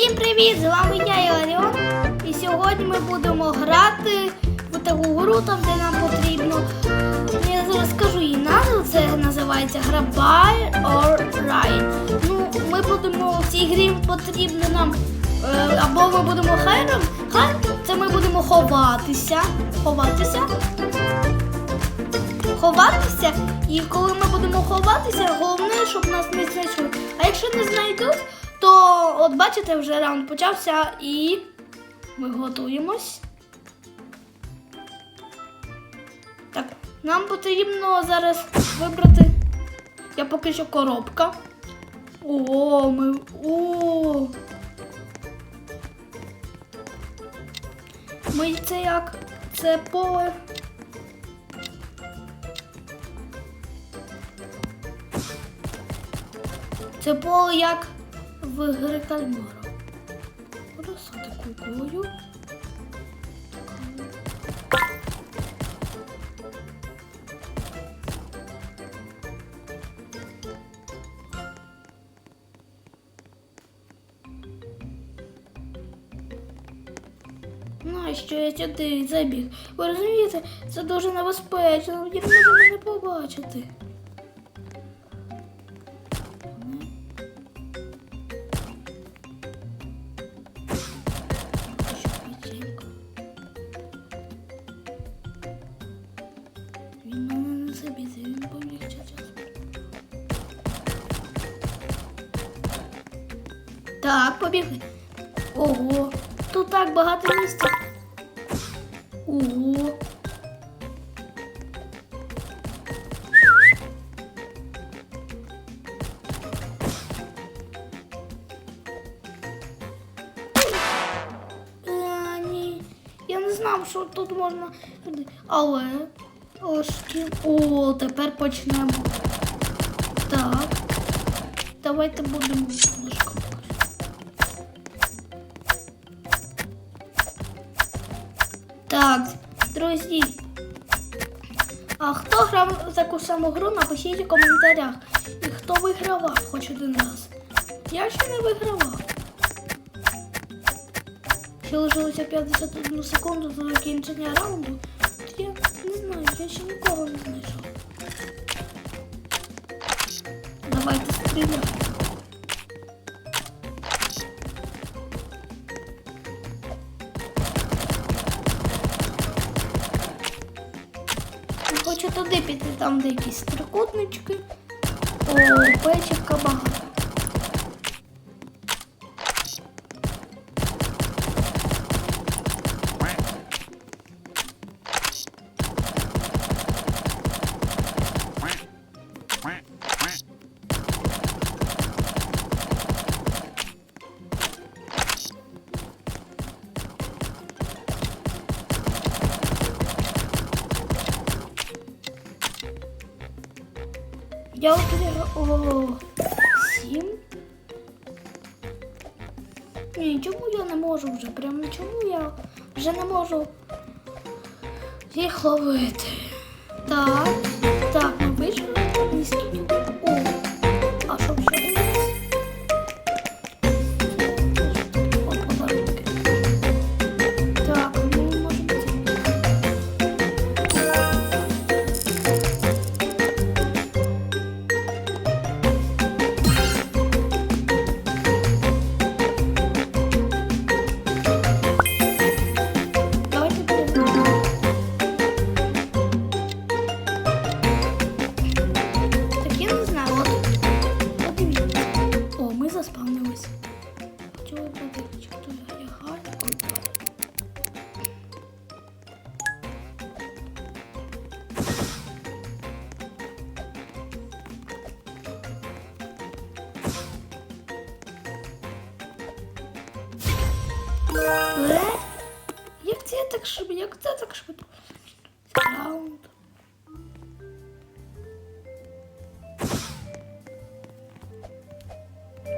Всім привіт! З вами я Іларіон. І сьогодні ми будемо грати в таку гру, там де нам потрібно. Я зараз скажу її назву, це називається гра Buy or Ride. Ну, ми будемо в цій грі потрібно нам. е, Або ми будемо хайром, хай це ми будемо ховатися. Ховатися. Ховатися, і коли ми будемо ховатися, головне, щоб нас не знайшли. А якщо не знайдуть, то от бачите, вже раунд почався і ми готуємось. Так, нам потрібно зараз вибрати. Я поки що коробка. О, ми. О. Ми це як? Це поле. Це поле як в гри кальмара. Розсати кукою. Нащо я сюди забіг? Ви розумієте, це дуже небезпечно, може мене побачити. Так, побігли. Ого, тут так багато місця. Ого. Е, я не знав, що тут можна. Але. Ошки. О, тепер почнемо. Так. Давайте будемо Так, друзі. А хто грав в таку саму гру, напишіть у коментарях. І хто вигравав хоч один раз. Я ще не вигравав. Ще лишилося 51 секунду до закінчення раунду. Я не знаю, я ще нікого не знайшов. Давайте стріляти. Хочу туди піти, там де якісь трикутнички. О, печівка багато. Я отримала о, сім. Ні, чому я не можу вже? Прям чому я вже не можу їх ловити? Так, так швидко? Як це так швидко? Раунд.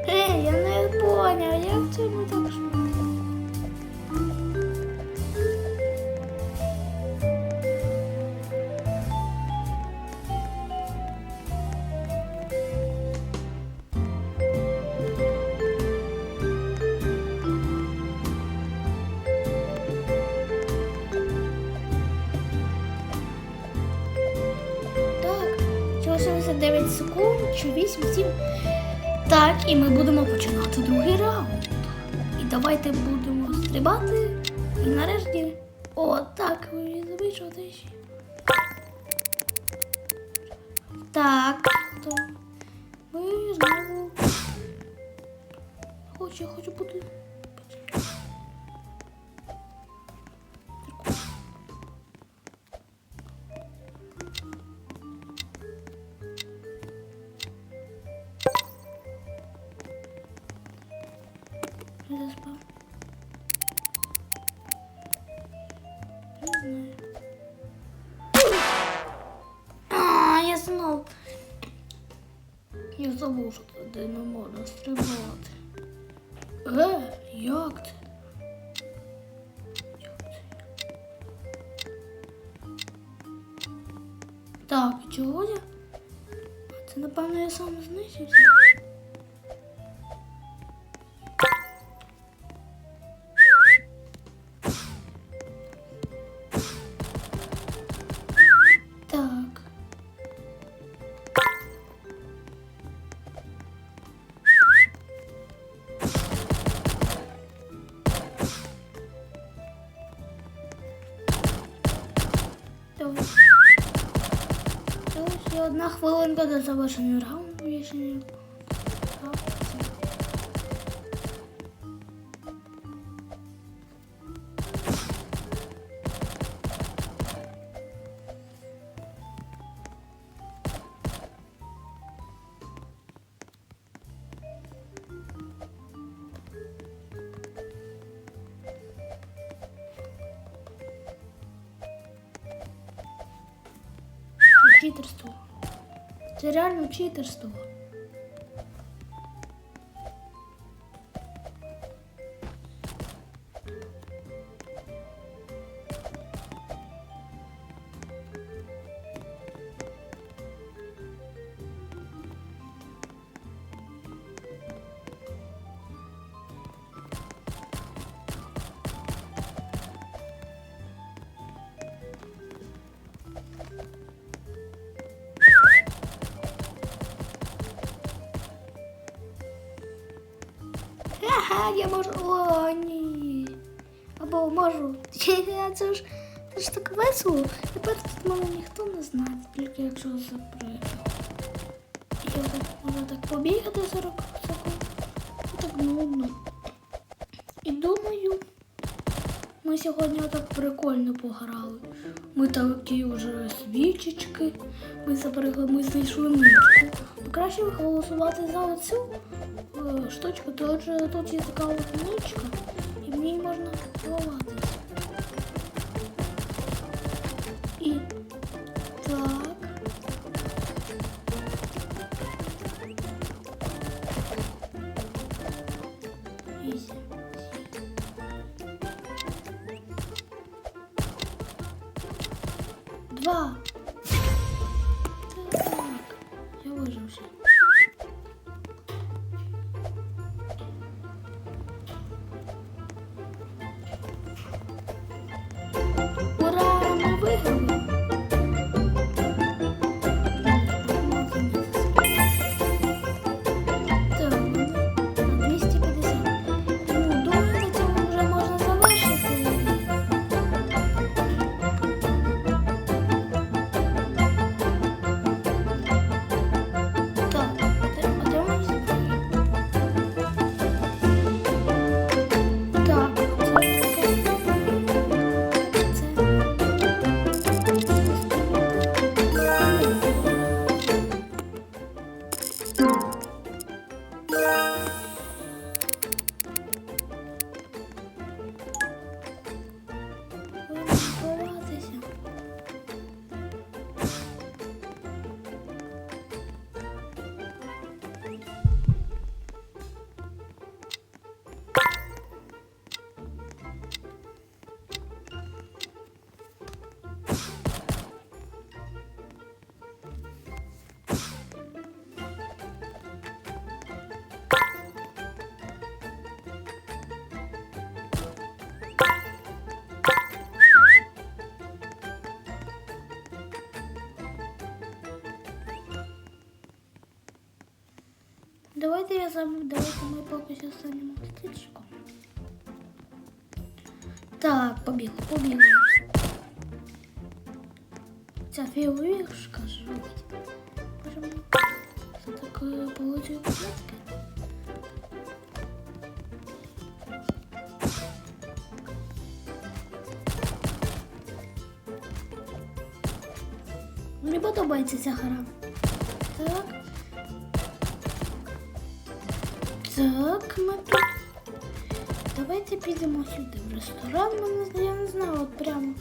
Ей, я не поняв, як це ми так 79 секунд, чи 8, 7. Так, і ми будемо починати другий раунд. І давайте будемо стрибати. І нарешті. О, так, ви вийшов ще. Так, то ми знову. Хочу, хочу бути. Що за спав? Не знаю. А, я знов. Я забув, що туди не можна стрибати. Е, як це? Так, чого я? Це, напевно, я сам знищився. Ще одна хвилинка до завершення раунду. Читерство. Це реально читерство. Можу. О, ні. Або можу. Це ж це ж так весело. Тепер тут мене ніхто не знає, тільки якщо запрыгну. Я так можу так побігати 40 секунд. Це так нудно. І думаю, ми сьогодні отак прикольно пограли. Ми такі вже свічечки, ми заберегли, ми знайшли ничку. Ну, краще голосувати за оцю е, штучку, то тут є така от ничка, і в ній можна ховати. 哇，Ми поки що станемо стрічком. Так, побігли, побігли. Ця фігурішка жуть. Боже мій. Це так е, получує клітки. Мені подобається ця гра. Так. Так, ми. Давайте підемо сюди в ресторан. Я не знаю, от прямо.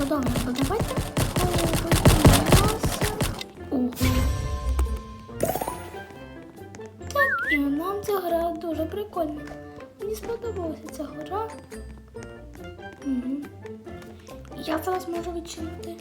Ми подавайте. Так, і нам ця гра дуже прикольна. Мені сподобалася ця гра. Угу. Я зараз можу відчинити.